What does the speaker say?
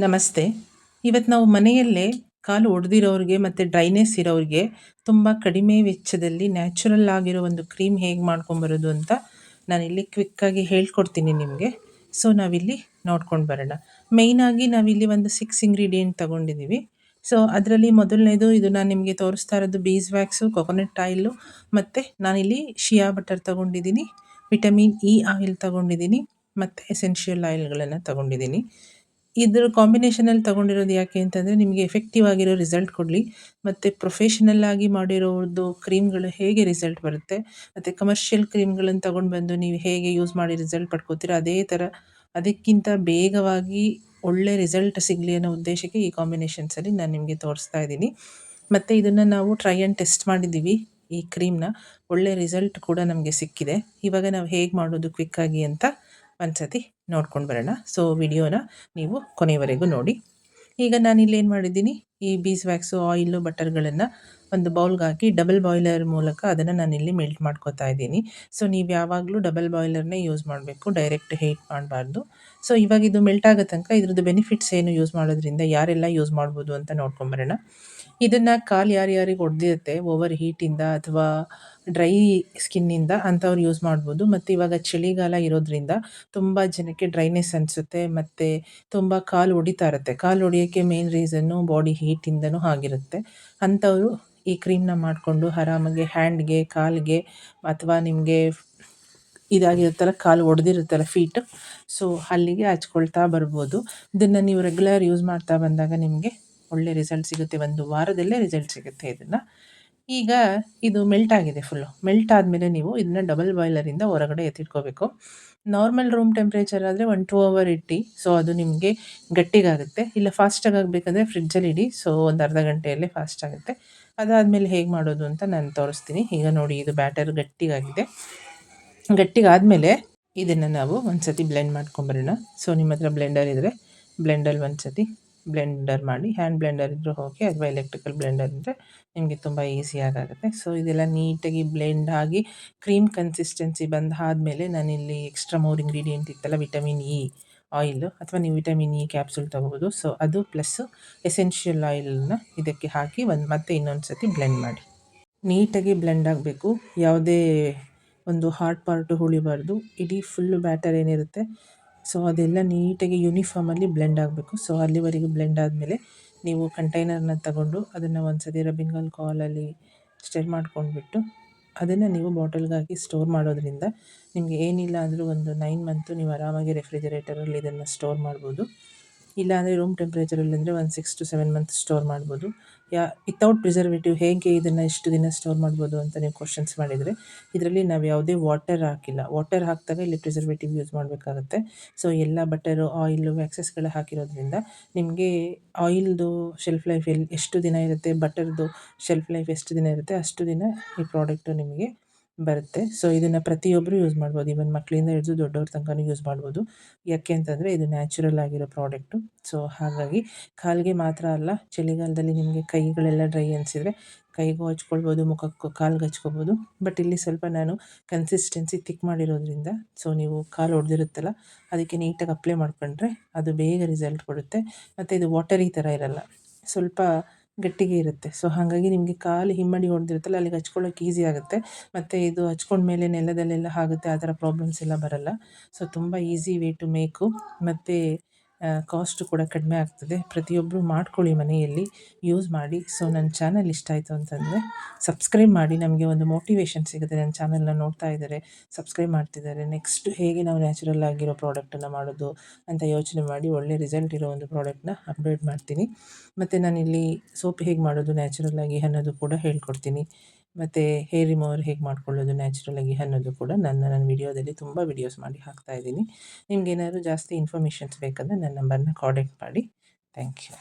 ನಮಸ್ತೆ. ಇವತ್ತು ನಾವು ಮನೆಯಲ್ಲೇ ಕಾಲು ಒಡೆದಿರೋರಿಗೆ ಮತ್ತು ಡ್ರೈನೆಸ್ ಇರೋರಿಗೆ ತುಂಬ ಕಡಿಮೆ ವೆಚ್ಚದಲ್ಲಿ ನ್ಯಾಚುರಲ್ ಆಗಿರೋ ಒಂದು ಕ್ರೀಮ್ ಹೇಗೆ ಮಾಡ್ಕೊಂಬರೋದು ಅಂತ ನಾನಿಲ್ಲಿ ಕ್ವಿಕ್ಕಾಗಿ ಹೇಳ್ಕೊಡ್ತೀನಿ ನಿಮಗೆ. ಸೊ, ನಾವಿಲ್ಲಿ ನೋಡ್ಕೊಂಡು ಬರೋಣ. ಮೇಯ್ನಾಗಿ ನಾವಿಲ್ಲಿ ಒಂದು ಸಿಕ್ಸ್ ಇಂಗ್ರೀಡಿಯೆಂಟ್ ತೊಗೊಂಡಿದ್ದೀವಿ ಸೊ ಅದರಲ್ಲಿ ಮೊದಲನೇದು ಇದು ನಾನು ನಿಮಗೆ ತೋರಿಸ್ತಾ ಇರೋದು ಬೀಸ್ ವ್ಯಾಕ್ಸು ಕೊಕೊನಟ್ ಆಯಿಲು ಮತ್ತು ನಾನಿಲ್ಲಿ ಶಿಯಾ ಬಟರ್ ತೊಗೊಂಡಿದ್ದೀನಿ ವಿಟಮಿನ್ ಇ ಆಯಿಲ್ ತೊಗೊಂಡಿದ್ದೀನಿ ಮತ್ತು ಎಸೆನ್ಷಿಯಲ್ ಆಯಿಲ್ಗಳನ್ನು ತೊಗೊಂಡಿದ್ದೀನಿ ಇದ್ರ ಕಾಂಬಿನೇಷನಲ್ಲಿ ತಗೊಂಡಿರೋದು ಯಾಕೆ ಅಂತಂದರೆ ನಿಮಗೆ ಎಫೆಕ್ಟಿವ್ ಆಗಿರೋ ರಿಸಲ್ಟ್ ಕೊಡಲಿ. ಮತ್ತು ಪ್ರೊಫೆಷನಲ್ ಆಗಿ ಮಾಡಿರೋದು ಕ್ರೀಮ್ಗಳು ಹೇಗೆ ರಿಸಲ್ಟ್ ಬರುತ್ತೆ? ಮತ್ತು ಕಮರ್ಷಿಯಲ್ ಕ್ರೀಮ್ಗಳನ್ನು ತಗೊಂಡು ಬಂದು ನೀವು ಹೇಗೆ ಯೂಸ್ ಮಾಡಿ ರಿಸಲ್ಟ್ ಪಡ್ಕೋತೀರ? ಅದೇ ಥರ ಅದಕ್ಕಿಂತ ಬೇಗವಾಗಿ ಒಳ್ಳೆ ರಿಸಲ್ಟ್ ಸಿಗಲಿ ಅನ್ನೋ ಉದ್ದೇಶಕ್ಕೆ ಈ ಕಾಂಬಿನೇಷನ್ಸಲ್ಲಿ ನಾನು ನಿಮಗೆ ತೋರಿಸ್ತಾ ಇದ್ದೀನಿ. ಮತ್ತು ಇದನ್ನು ನಾವು ಟ್ರೈ ಆ್ಯಂಡ್ ಟೆಸ್ಟ್ ಮಾಡಿದ್ದೀವಿ ಈ ಕ್ರೀಮ್ನ ಒಳ್ಳೆ ರಿಸಲ್ಟ್ ಕೂಡ ನಮಗೆ ಸಿಕ್ಕಿದೆ. ಇವಾಗ ನಾವು ಹೇಗೆ ಮಾಡೋದು ಕ್ವಿಕ್ಕಾಗಿ ಅಂತ ಒಂದ್ಸತಿ ನೋಡ್ಕೊಂಡು ಬರೋಣ. ಸೊ ವಿಡಿಯೋನ ನೀವು ಕೊನೆಯವರೆಗೂ ನೋಡಿ. ಈಗ ನಾನು ಇಲ್ಲಿ ಏನು ಮಾಡಿದ್ದೀನಿ? ಈ ಬೀಸ್ ವ್ಯಾಕ್ಸು ಆಯಿಲು ಬಟರ್ಗಳನ್ನು ಒಂದು ಬೌಲ್ಗೆ ಹಾಕಿ ಡಬಲ್ ಬಾಯ್ಲರ್ ಮೂಲಕ ಅದನ್ನು ಇಲ್ಲಿ ಮೆಲ್ಟ್ ಮಾಡ್ಕೋತಾ ಇದ್ದೀನಿ. ಸೊ ನೀವು ಯಾವಾಗಲೂ ಡಬಲ್ ಬಾಯ್ಲರ್ನೇ ಯೂಸ್ ಮಾಡಬೇಕು, ಡೈರೆಕ್ಟ್ ಹೀಟ್ ಮಾಡಬಾರ್ದು. ಸೊ ಇವಾಗ ಇದು ಮೆಲ್ಟ್ ಆಗೋ ತನಕ ಇದ್ರದ್ದು ಬೆನಿಫಿಟ್ಸ್ ಏನು ಯೂಸ್ ಮಾಡೋದ್ರಿಂದ ಯಾರೆಲ್ಲ ಯೂಸ್ ಮಾಡ್ಬೋದು ಅಂತ ನೋಡ್ಕೊಂಬರೋಣ ಇದನ್ನು ಕಾಲು ಯಾರ್ಯಾರಿಗೆ ಹೊಡೆದಿರುತ್ತೆ ಓವರ್ ಹೀಟಿಂದ ಅಥವಾ ಡ್ರೈ ಸ್ಕಿನ್ನಿಂದ ಅಂಥವ್ರು ಯೂಸ್ ಮಾಡ್ಬೋದು. ಮತ್ತು ಇವಾಗ ಚಳಿಗಾಲ ಇರೋದ್ರಿಂದ ತುಂಬ ಜನಕ್ಕೆ ಡ್ರೈನೆಸ್ ಅನಿಸುತ್ತೆ. ಮತ್ತು ತುಂಬ ಕಾಲು ಹೊಡಿತಾ ಇರುತ್ತೆ. ಕಾಲು ಹೊಡಿಯೋಕ್ಕೆ ಮೇನ್ ರೀಸನ್ನು ಬಾಡಿ ಹೀಟಿಂದನೂ ಆಗಿರುತ್ತೆ. ಅಂಥವರು ಈ ಕ್ರೀಮ್ನ ಮಾಡಿಕೊಂಡು ಆರಾಮಾಗಿ ಹ್ಯಾಂಡ್ಗೆ, ಕಾಲಿಗೆ ಅಥವಾ ನಿಮಗೆ ಇದಾಗಿರುತ್ತಲ್ಲ, ಕಾಲು ಒಡೆದಿರುತ್ತಲ್ಲ, ಫೀಟ್, ಸೊ ಅಲ್ಲಿಗೆ ಹಚ್ಕೊಳ್ತಾ ಬರ್ಬೋದು. ಇದನ್ನು ನೀವು ರೆಗ್ಯುಲರ್ ಯೂಸ್ ಮಾಡ್ತಾ ಬಂದಾಗ ನಿಮಗೆ ಒಳ್ಳೆ ರಿಸಲ್ಟ್ ಸಿಗುತ್ತೆ. ಒಂದು ವಾರದಲ್ಲೇ ರಿಸಲ್ಟ್ ಸಿಗುತ್ತೆ ಇದನ್ನು. ಈಗ ಇದು ಮೆಲ್ಟ್ ಆಗಿದೆ ಫುಲ್ಲು ಮೆಲ್ಟ್ ಆದಮೇಲೆ ನೀವು ಇದನ್ನ ಡಬಲ್ ಬಾಯ್ಲರಿಂದ ಹೊರಗಡೆ ಎತ್ತಿಟ್ಕೋಬೇಕು. ನಾರ್ಮಲ್ ರೂಮ್ ಟೆಂಪ್ರೇಚರ್ ಆದರೆ ಒನ್ ಟೂ ಅವರ್ ಇಟ್ಟು ಸೊ ಅದು ನಿಮಗೆ ಗಟ್ಟಿಗಾಗುತ್ತೆ. ಇಲ್ಲ ಫಾಸ್ಟಾಗಿ ಆಗಬೇಕಂದ್ರೆ ಫ್ರಿಡ್ಜಲ್ಲಿ ಇಡಿ ಸೊ ಒಂದು ಅರ್ಧ ಗಂಟೆಯಲ್ಲೇ ಫಾಸ್ಟ್ ಆಗುತ್ತೆ. ಅದಾದಮೇಲೆ ಹೇಗೆ ಮಾಡೋದು ಅಂತ ನಾನು ತೋರಿಸ್ತೀನಿ. ಈಗ ನೋಡಿ ಇದು ಬ್ಯಾಟರ್ ಗಟ್ಟಿಗಾಗಿದೆ. ಗಟ್ಟಿಗಾದಮೇಲೆ ಇದನ್ನು ನಾವು ಒಂದು ಸತಿ ಬ್ಲೆಂಡ್ ಮಾಡ್ಕೊಂಬರೋಣ ಸೊ ನಿಮ್ಮ ಹತ್ರ ಬ್ಲೆಂಡರ್ ಇದ್ದರೆ ಬ್ಲೆಂಡಲ್ಲಿ ಒಂದು ಸತಿ ಬ್ಲೆಂಡರ್ ಮಾಡಿ, ಹ್ಯಾಂಡ್ ಬ್ಲೆಂಡರ್ ಇದ್ದರೂ ಓಕೆ, ಅಥವಾ ಎಲೆಕ್ಟ್ರಿಕಲ್ ಬ್ಲೆಂಡರ್ ಇದ್ದರೆ ನಿಮಗೆ ತುಂಬ ಈಸಿಯಾಗುತ್ತೆ ಸೊ, ಇದೆಲ್ಲ ನೀಟಾಗಿ ಬ್ಲೆಂಡ್ ಆಗಿ ಕ್ರೀಮ್ ಕನ್ಸಿಸ್ಟೆನ್ಸಿ ಬಂದಾದಮೇಲೆ ನಾನಿಲ್ಲಿ ಎಕ್ಸ್ಟ್ರಾ ಮೋರ್ ಇಂಗ್ರೀಡಿಯೆಂಟ್ ಇತ್ತಲ್ಲ, ವಿಟಮಿನ್ ಇ ಆಯಿಲ್ ಅಥವಾ ನೀವು ವಿಟಮಿನ್ ಇ ಕ್ಯಾಪ್ಸೂಲ್ ತೊಗೋಬೋದು. ಸೊ, ಅದು ಪ್ಲಸ್ಸು ಎಸೆನ್ಷಿಯಲ್ ಆಯಿಲನ್ನ ಇದಕ್ಕೆ ಹಾಕಿ ಒಂದು ಮತ್ತೆ ಇನ್ನೊಂದು ಸತಿ ಬ್ಲೆಂಡ್ ಮಾಡಿ. ನೀಟಾಗಿ ಬ್ಲೆಂಡ್ ಆಗಬೇಕು. ಯಾವುದೇ ಒಂದು ಹಾರ್ಟ್ ಪಾರ್ಟು ಉಳಿಬಾರ್ದು ಇಡೀ ಫುಲ್ಲು ಬ್ಯಾಟರ್ ಏನಿರುತ್ತೆ ಸೊ ಅದೆಲ್ಲ ನೀಟಾಗಿ ಯೂನಿಫಾರ್ಮಲ್ಲಿ ಬ್ಲೆಂಡ್ ಆಗಬೇಕು. ಸೊ ಅಲ್ಲಿವರೆಗೆ ಬ್ಲೆಂಡ್ ಆದಮೇಲೆ ನೀವು ಕಂಟೈನರ್ನ ತಗೊಂಡು ಅದನ್ನು ಒಂದು ಸತಿ ರಬ್ಬಿಂಗ್ ಸ್ಟೆರ್ ಮಾಡ್ಕೊಂಡ್ಬಿಟ್ಟು ಅದನ್ನು ನೀವು ಬಾಟಲ್ಗೆ ಹಾಕಿ ಸ್ಟೋರ್ ಮಾಡೋದ್ರಿಂದ ನಿಮಗೆ ಏನಿಲ್ಲ ಅಂದರೂ ಒಂದು ನೈನ್ ಮಂತು ನೀವು ಆರಾಮಾಗಿ ರೆಫ್ರಿಜರೇಟರಲ್ಲಿ ಇದನ್ನು ಸ್ಟೋರ್ ಮಾಡ್ಬೋದು. ಇಲ್ಲಾಂದರೆ ರೂಮ್ ಟೆಂಪ್ರೇಚರಲ್ಲಿ ಅಂದರೆ ಒಂದು six to seven month store ಮಾಡ್ಬೋದು. ಯಾ ವಿತೌಟ್ ಪ್ರಿಸರ್ವೇಟಿವ್ ಹೇಗೆ ಇದನ್ನು ಇಷ್ಟು ದಿನ ಸ್ಟೋರ್ ಮಾಡ್ಬೋದು ಅಂತ ನೀವು ಕ್ವಶನ್ಸ್ ಮಾಡಿದರೆ, ಇದರಲ್ಲಿ ನಾವು ಯಾವುದೇ ವಾಟರ್ ಹಾಕಿಲ್ಲ. ವಾಟರ್ ಹಾಕಿದಾಗ ಇಲ್ಲಿ ಪ್ರಿಸರ್ವೇಟಿವ್ ಯೂಸ್ ಮಾಡಬೇಕಾಗುತ್ತೆ. ಸೊ ಎಲ್ಲ ಬಟರು ಆಯಿಲು ವ್ಯಾಕ್ಸಸ್ಗಳು ಹಾಕಿರೋದ್ರಿಂದ ನಿಮಗೆ ಆಯಿಲ್ದು ಶೆಲ್ಫ್ ಲೈಫ್ ಎಲ್ಲಿ ಎಷ್ಟು ದಿನ ಇರುತ್ತೆ ಬಟರ್ದು ಶೆಲ್ಫ್ ಲೈಫ್ ಎಷ್ಟು ದಿನ ಇರುತ್ತೆ, ಅಷ್ಟು ದಿನ ಈ ಪ್ರಾಡಕ್ಟು ನಿಮಗೆ ಬರುತ್ತೆ. ಸೊ ಇದನ್ನು ಪ್ರತಿಯೊಬ್ಬರು ಯೂಸ್ ಮಾಡ್ಬೋದು. ಈವನ್ ಮಕ್ಕಳಿಂದ ಹಿಡಿದು ದೊಡ್ಡವ್ರ ತನಕನೂ ಯೂಸ್ ಮಾಡ್ಬೋದು. ಯಾಕೆ ಅಂತಂದರೆ, ಇದು ನ್ಯಾಚುರಲ್ ಆಗಿರೋ ಪ್ರಾಡಕ್ಟು ಸೊ ಹಾಗಾಗಿ ಕಾಲಿಗೆ ಮಾತ್ರ ಅಲ್ಲ, ಚಳಿಗಾಲದಲ್ಲಿ ನಿಮಗೆ ಕೈಗಳೆಲ್ಲ ಡ್ರೈ ಅನಿಸಿದರೆ ಕೈಗೂ ಹಚ್ಕೊಳ್ಬೋದು, ಮುಖಕ್ಕೂ ಕಾಲ್ಗೆ ಹಚ್ಕೊಬೋದು ಬಟ್ ಇಲ್ಲಿ ಸ್ವಲ್ಪ ನಾನು ಕನ್ಸಿಸ್ಟೆನ್ಸಿ ತಿಕ್ ಮಾಡಿರೋದ್ರಿಂದ ಸೊ ನೀವು ಕಾಲು ಹೊಡೆದಿರುತ್ತಲ್ಲ ಅದಕ್ಕೆ ನೀಟಾಗಿ ಅಪ್ಲೈ ಮಾಡ್ಕೊಂಡ್ರೆ ಅದು ಬೇಗ ರಿಸಲ್ಟ್ ಕೊಡುತ್ತೆ. ಮತ್ತು ಇದು ವಾಟರಿ ಥರ ಇರಲ್ಲ. ಸ್ವಲ್ಪ ಗಟ್ಟಿಗೆ ಇರುತ್ತೆ. ಸೊ ಹಾಗಾಗಿ ನಿಮಗೆ ಕಾಲು ಹಿಮ್ಮಡಿ ಹೊಡೆದಿರುತ್ತಲ್ಲ, ಅಲ್ಲಿಗೆ ಹಚ್ಕೊಳ್ಳೋಕೆ ಈಸಿ ಆಗುತ್ತೆ. ಮತ್ತು ಇದು ಹಚ್ಕೊಂಡ್ಮೇಲೆ ನೆಲದಲ್ಲೆಲ್ಲ ಆಗುತ್ತೆ, ಆ ಥರ ಪ್ರಾಬ್ಲಮ್ಸ್ ಎಲ್ಲ ಬರಲ್ಲ. ಸೊ ತುಂಬ ಈಸಿ ವೇ ಟು ಮೇಕು ಮತ್ತು ಕಾಸ್ಟು ಕೂಡ ಕಡಿಮೆ ಆಗ್ತದೆ. ಪ್ರತಿಯೊಬ್ಬರು ಮಾಡ್ಕೊಳ್ಳಿ ಮನೆಯಲ್ಲಿ ಯೂಸ್ ಮಾಡಿ. ಸೊ ನನ್ನ ಚಾನಲ್ ಇಷ್ಟ ಆಯಿತು ಅಂತಂದರೆ ಸಬ್ಸ್ಕ್ರೈಬ್ ಮಾಡಿ. ನಮಗೆ ಒಂದು ಮೋಟಿವೇಶನ್ ಸಿಗುತ್ತೆ. ನನ್ನ ಚಾನಲ್ನ ನೋಡ್ತಾ ಇದ್ದಾರೆ ಸಬ್ಸ್ಕ್ರೈಬ್ ಮಾಡ್ತಿದ್ದಾರೆ. ನೆಕ್ಸ್ಟ್ ಹೇಗೆ ನಾವು ನ್ಯಾಚುರಲ್ ಆಗಿರೋ ಪ್ರಾಡಕ್ಟನ್ನು ಮಾಡೋದು ಅಂತ ಯೋಚನೆ ಮಾಡಿ, ಒಳ್ಳೆ ರಿಸಲ್ಟ್ ಇರೋ ಒಂದು ಪ್ರಾಡಕ್ಟ್ನ ಅಪ್ಡೇಟ್ ಮಾಡ್ತೀನಿ. ಮತ್ತು ನಾನಿಲ್ಲಿ ಸೋಪ್ ಹೇಗೆ ಮಾಡೋದು ನ್ಯಾಚುರಲ್ ಆಗಿ ಅನ್ನೋದು ಕೂಡ ಹೇಳ್ಕೊಡ್ತೀನಿ. ಮತ್ತು ಹೇರ್ ರಿಮೂವರ್ ಹೇಗೆ ಮಾಡ್ಕೊಳ್ಳೋದು ನ್ಯಾಚುರಲಾಗಿ ಅನ್ನೋದು ಕೂಡ ನನ್ನ ನನ್ನ ವಿಡಿಯೋದಲ್ಲಿ ತುಂಬ ವಿಡಿಯೋಸ್ ಮಾಡಿ ಹಾಕ್ತಾ ಇದ್ದೀನಿ. ಏನಾದರೂ ಜಾಸ್ತಿ ಇನ್ಫಾರ್ಮೇಷನ್ಸ್ ಬೇಕಂದರೆ ನನ್ನ ನಂಬರ್ನ ಕಾಂಟ್ಯಾಕ್ಟ್ ಮಾಡಿ. Thank you